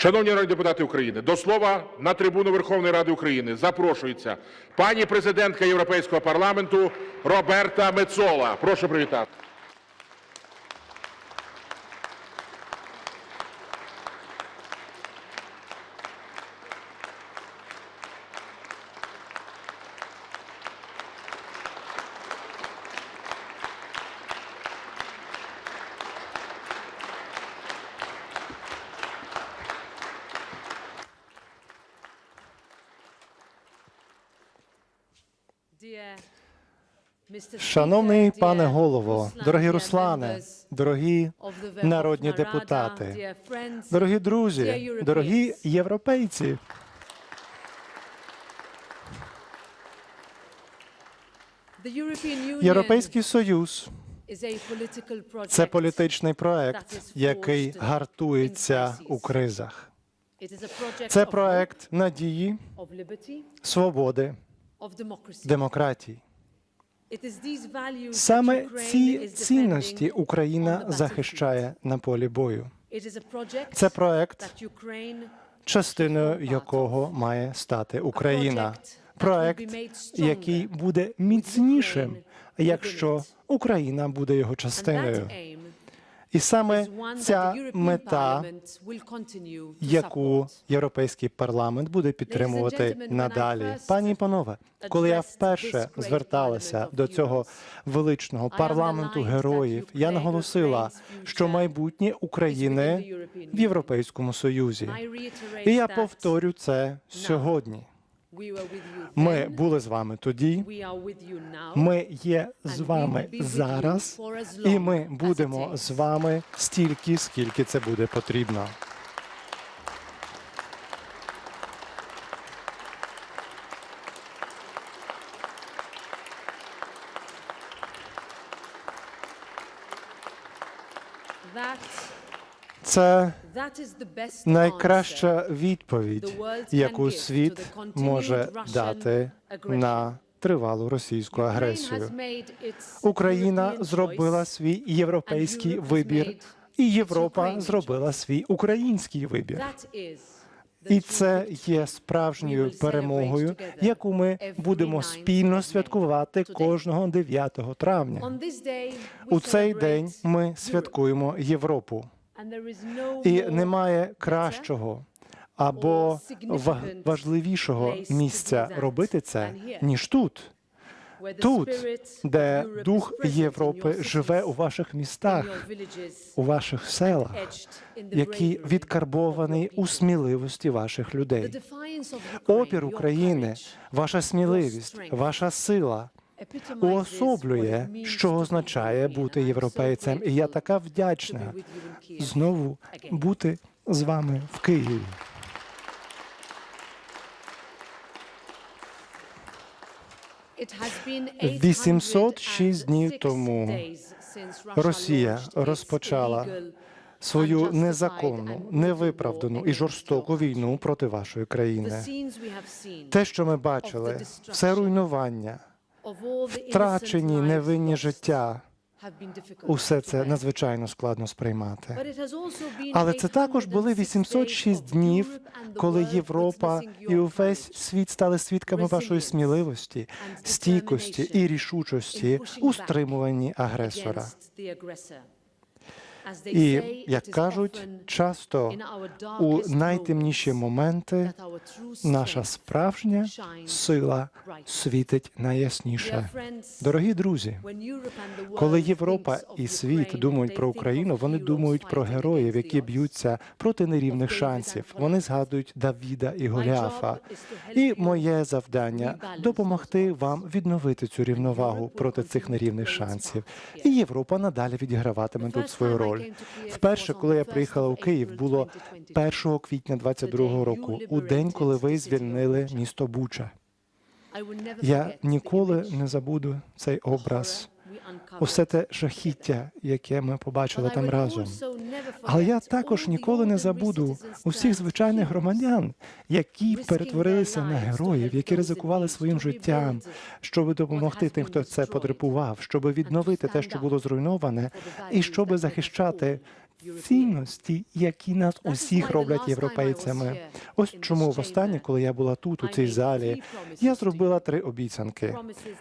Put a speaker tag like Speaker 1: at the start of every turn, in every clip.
Speaker 1: Шановні народні депутати України, до слова на трибуну Верховної Ради України запрошується пані президентка Європейського парламенту Роберта Мецола. Прошу привітати.
Speaker 2: Шановний пане голово, дорогі Руслане, дорогі народні депутати, дорогі друзі, дорогі європейці. Європейський союз це політичний проект, який гартується у кризах. Це проект надії, свободи, демократії. Саме ці цінності Україна захищає на полі бою. Це проект, частиною якого має стати Україна. Проект, який буде міцнішим, якщо Україна буде його частиною. І саме ця мета, яку європейський парламент буде підтримувати надалі. Пані і панове, коли я вперше зверталася до цього величного парламенту героїв, я наголосила, що майбутнє України в Європейському Союзі. І я повторю це сьогодні. Ми були з вами тоді. Ми є з вами зараз, і ми будемо з вами стільки, скільки це буде потрібно. Це найкраща відповідь, яку світ може дати на тривалу російську агресію. Україна зробила свій європейський вибір, і Європа зробила свій український вибір. І це є справжньою перемогою, яку ми будемо спільно святкувати кожного 9 травня. У цей день ми святкуємо Європу. І немає кращого або ва- важливішого місця робити це, ніж тут. Тут, де дух Європи живе у ваших містах, у ваших селах, який відкарбований у сміливості ваших людей. Опір України, ваша сміливість, ваша сила уособлює, що означає бути європейцем. І я така вдячна знову бути з вами в Києві.
Speaker 3: – 806 днів тому Росія розпочала
Speaker 2: свою незаконну, невиправдану і жорстоку війну проти вашої країни. Те, що ми бачили, все руйнування, втрачені невинні життя, усе це надзвичайно складно сприймати. Але це також були 806 днів, коли Європа і увесь світ стали свідками вашої сміливості, стійкості і рішучості у стримуванні агресора. І як кажуть, часто у найтемніші моменти наша справжня сила світить найясніше. Дорогі друзі, коли Європа і світ думають про Україну, вони думають про героїв, які б'ються проти нерівних шансів. Вони згадують Давіда і Голіафа. І моє завдання допомогти вам відновити цю рівновагу проти цих нерівних шансів. І Європа надалі відіграватиме тут свою роль. Вперше, коли я приїхала у Київ, було 1 квітня 22-го року, у день, коли ви звільнили місто Буча. Я ніколи не забуду цей образ, усе те жахіття, яке ми побачили там разом. Але я також ніколи не забуду усіх звичайних громадян, які перетворилися на героїв, які ризикували своїм життям, щоб допомогти тим, хто це потребував, щоб відновити те, що було зруйноване, і щоб захищати цінності, які нас усіх роблять європейцями. Ось чому востаннє, коли я була тут, у цій залі, я зробила три обіцянки.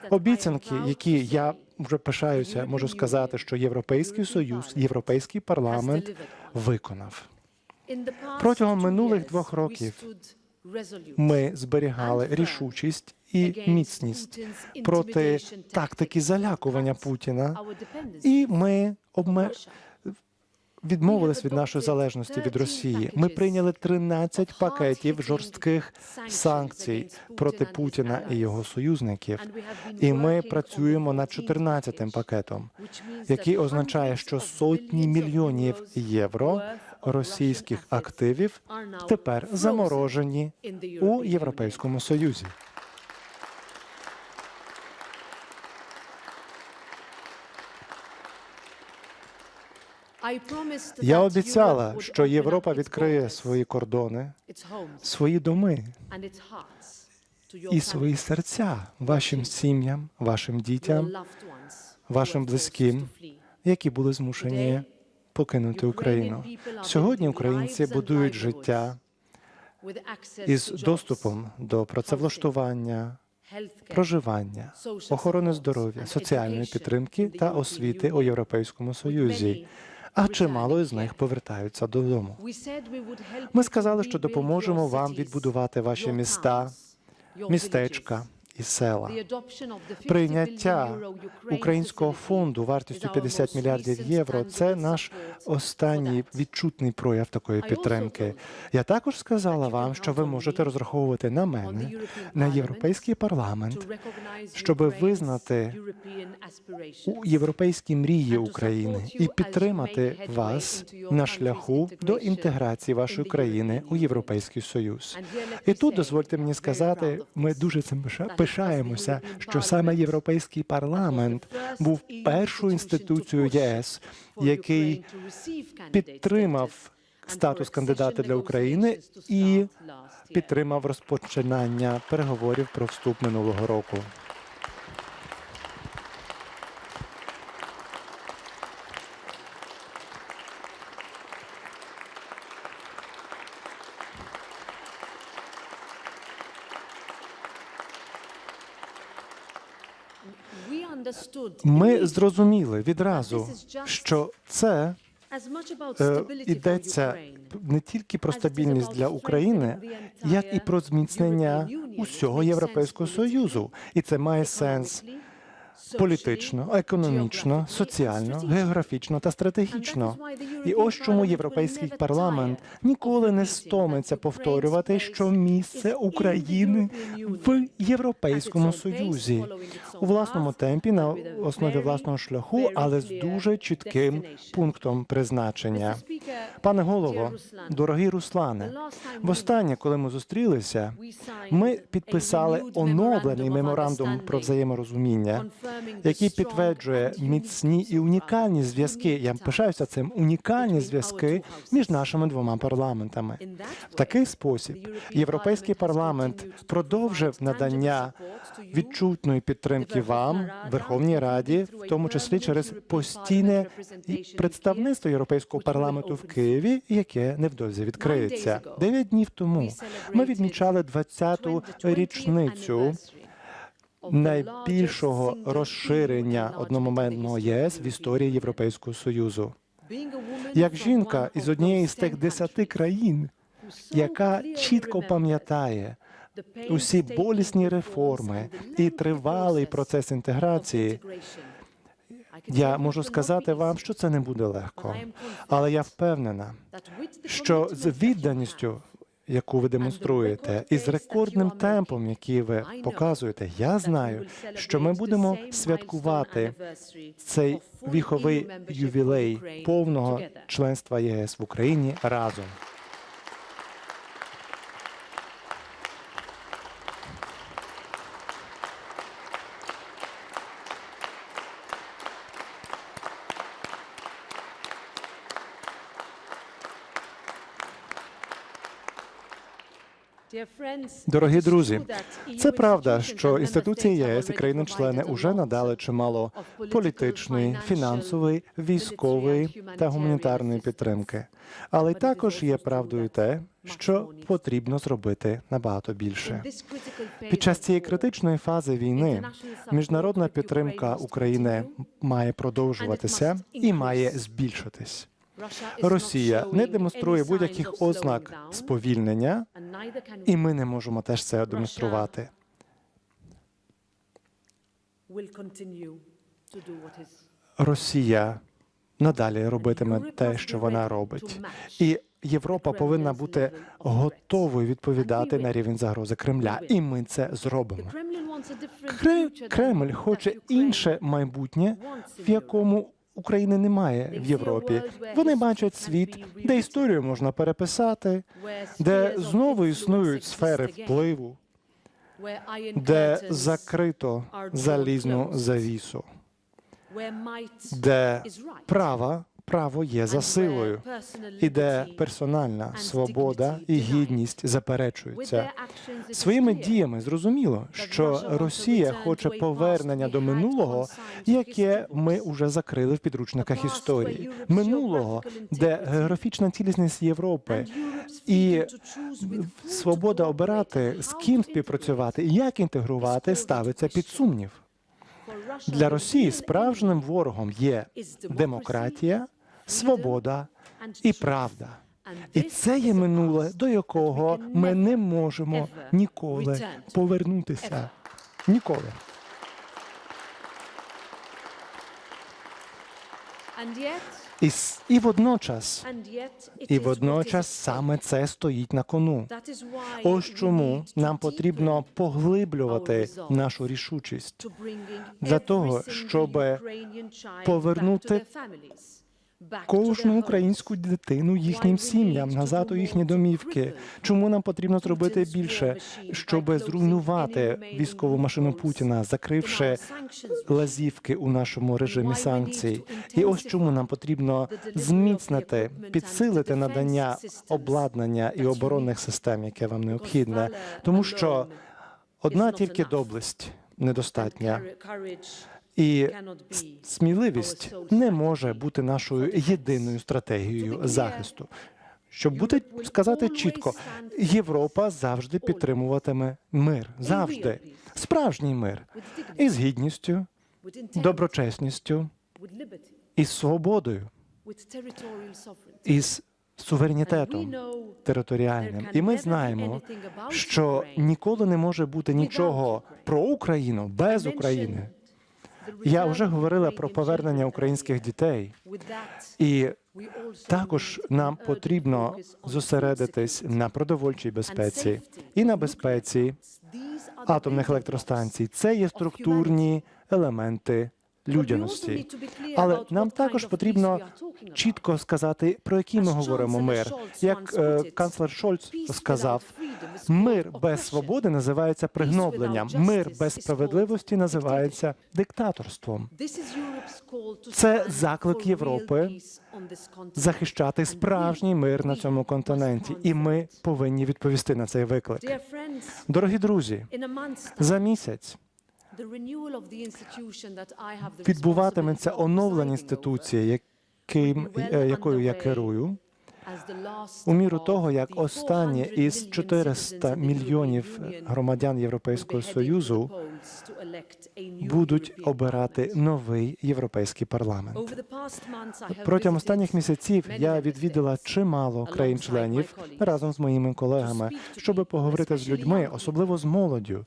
Speaker 2: Обіцянки, які я вже пишаюся, можу сказати, що Європейський Союз, Європейський парламент виконав.
Speaker 3: Протягом минулих двох років
Speaker 2: Ми зберігали рішучість і міцність проти тактики залякування Путіна, і ми обме... відмовились від нашої залежності від Росії. Ми прийняли 13 пакетів жорстких санкцій проти Путіна і його союзників. І ми працюємо над 14 пакетом, який означає, що сотні мільйонів євро російських активів тепер заморожені у Європейському Союзі. Я обіцяла, що Європа відкриє свої кордони, свої доми і свої серця вашим сім'ям, вашим дітям, вашим близьким, які були змушені покинути Україну. Сьогодні українці будують життя із доступом до працевлаштування, проживання, охорони здоров'я, соціальної підтримки та освіти у Європейському Союзі. А чимало з них повертаються додому. Ми сказали, що допоможемо вам відбудувати ваші міста, містечка і села. Прийняття українського фонду вартістю 50 мільярдів євро це наш останній відчутний прояв такої підтримки. Я також сказала вам, що ви можете розраховувати на мене, на європейський парламент, щоб визнати європейські мрії України і підтримати вас на шляху до інтеграції вашої країни у Європейський Союз. І тут дозвольте мені сказати, ми дуже цим пиша- пишаємося, що саме європейський парламент був першою інституцією ЄС, який підтримав статус кандидата для України і підтримав розпочинання переговорів про вступ минулого року. Ми зрозуміли відразу, що це е, йдеться не тільки про стабільність для України, як і про зміцнення усього Європейського союзу, і це має сенс політично, економічно, соціально, географічно та стратегічно. І ось чому європейський парламент ніколи не стомиться повторювати, що місце України в Європейському Союзі. у власному темпі на основі власного шляху, але з дуже чітким пунктом призначення. Пане голово, дорогий Руслане, востаннє, коли ми зустрілися, ми підписали оновлений меморандум про взаєморозуміння, який підтверджує міцні і унікальні зв'язки. Я пишаюся цим унікальні зв'язки між нашими двома парламентами. В такий спосіб європейський парламент продовжив надання відчутної підтримки вам, Верховній Раді, в тому числі через постійне представництво європейського парламенту в Києві, яке невдовзі відкриється. Дев'ять днів тому ми відмічали 20-ту річницю найбільшого розширення одномоментного ЄС в історії Європейського союзу. Як жінка із однієї з тих десяти країн, яка чітко пам'ятає усі болісні реформи і тривалий процес інтеграції, я можу сказати вам, що це не буде легко, але я впевнена, що з відданістю, яку ви демонструєте, і з рекордним темпом, який ви показуєте, я знаю, що ми будемо святкувати цей віховий ювілей повного членства ЄС в Україні разом. Дорогі друзі, це правда, що інституції ЄС і країни-члени уже надали чимало політичної, фінансової, військової та гуманітарної підтримки. Але також є правдою те, що потрібно зробити набагато більше. Під час цієї критичної фази війни міжнародна підтримка України має продовжуватися і має збільшитись. Росія не демонструє будь-яких ознак сповільнення, і ми не можемо теж це демонструвати. Росія надалі робитиме те, що вона робить, і Європа повинна бути готовою відповідати на рівень загрози Кремля, і ми це зробимо. Кремль хоче інше майбутнє, в якому України немає в Європі. Вони бачать світ, де історію можна переписати, де знову існують сфери впливу, де закрито залізну завісу, де права право є за силою, і де персональна свобода і гідність заперечуються. Своїми діями зрозуміло, що Росія хоче повернення до минулого, яке ми вже закрили в підручниках історії. Минулого, де географічна цілісність Європи і свобода обирати, з ким співпрацювати і як інтегрувати, ставиться під сумнів. Для Росії справжнім ворогом є демократія, свобода і правда. І це є минуле, до якого ми не можемо ніколи повернутися. Ніколи. І, і водночас, і водночас саме це стоїть на кону. Ось чому нам потрібно поглиблювати нашу рішучість
Speaker 3: для того, щоб повернути
Speaker 2: кожну українську дитину їхнім сім'ям назад у їхні домівки. Чому нам потрібно зробити більше, щоб зруйнувати військову машину Путіна, закривши лазівки у нашому режимі санкцій? І ось чому нам потрібно зміцнити, підсилити надання обладнання і оборонних систем, яке вам необхідне, тому що одна тільки доблесть недостатня. І сміливість не може бути нашою єдиною стратегією захисту. Щоб бути сказати чітко, Європа завжди підтримуватиме мир, завжди. справжній мир. Із гідністю, доброчесністю, із свободою, із суверенітетом територіальним. І ми знаємо, що ніколи не може бути нічого про Україну без України. Я вже говорила про повернення українських дітей, і також нам потрібно зосередитись на продовольчій безпеці і на безпеці атомних електростанцій. Це є структурні елементи людяності. Але нам також потрібно чітко сказати, про який ми говоримо мир. Як е, канцлер Шольц сказав, мир без свободи називається пригнобленням, мир без справедливості називається диктаторством.
Speaker 3: Це заклик Європи
Speaker 2: Захищати справжній мир на цьому континенті, і ми повинні відповісти на цей виклик. Дорогі друзі, за місяць відбуватиметься оновлення інституції, яким, е, якою я керую. У міру того, як останні із 400 мільйонів громадян Європейського союзу будуть обирати новий європейський парламент. Протягом останніх місяців я відвідала чимало країн-членів разом з моїми колегами, щоб поговорити з людьми, особливо з молоддю,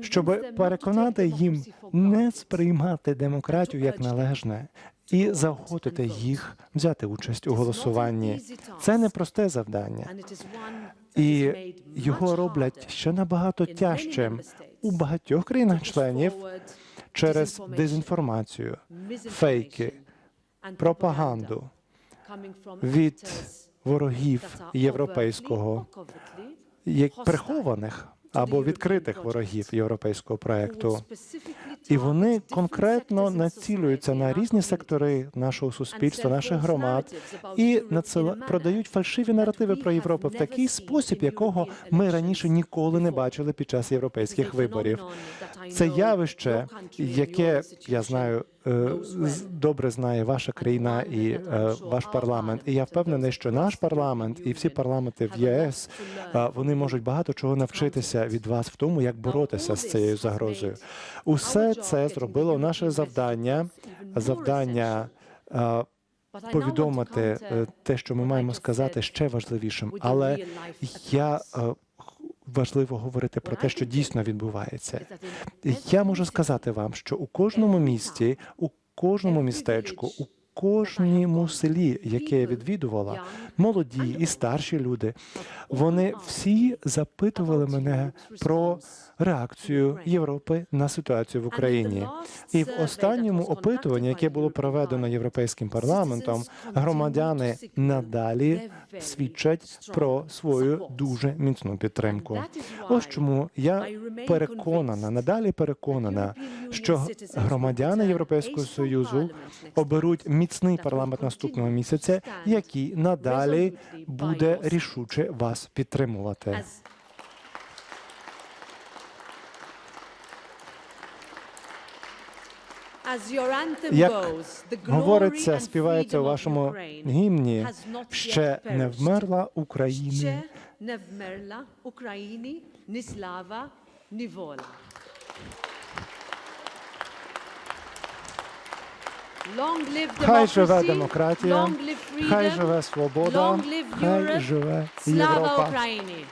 Speaker 2: щоб переконати їм не сприймати демократію як належне і заохотити їх взяти участь у голосуванні. Це непросте завдання, і його роблять ще набагато тяжчим у багатьох країнах-членів через дезінформацію, фейки, пропаганду від ворогів європейського, як прихованих або відкритих ворогів європейського проекту. І вони конкретно націлюються на різні сектори нашого суспільства, наших громад і надсила- продають фальшиві наративи про Європу в такий спосіб, якого ми раніше ніколи не бачили під час європейських виборів. Це явище, яке я знаю добре знає ваша країна і е, ваш парламент. І я впевнений, що наш парламент і всі парламенти в ЄС е, вони можуть багато чого навчитися від вас в тому, як боротися з цією загрозою. Усе це зробило наше завдання, завдання. е, Повідомити е, те, що ми маємо сказати, ще важливішим, але я е, важливо говорити про те, що дійсно відбувається. Я можу сказати вам, що у кожному місті, у кожному містечку, у кожному селі, яке я відвідувала, молоді і старші люди, вони всі запитували мене про реакцію Європи на ситуацію в Україні. І в останньому опитуванні, яке було проведено європейським парламентом, громадяни надалі свідчать про свою дуже міцну підтримку. Ось чому я переконана, надалі переконана, що громадяни Європейського союзу оберуть міцний парламент наступного місяця, який надалі буде рішуче вас підтримувати. Як говориться, співається у вашому гімні, ще не вмерла України.
Speaker 4: Ще не вмерла Україні, ні слава, ні воля.
Speaker 2: Хай живе
Speaker 4: democracy,
Speaker 2: демократія,
Speaker 4: long live freedom,
Speaker 2: хай живе свобода,
Speaker 4: long live
Speaker 2: хай
Speaker 4: Europe,
Speaker 2: живе
Speaker 4: Слава
Speaker 2: Європа.
Speaker 4: Україні!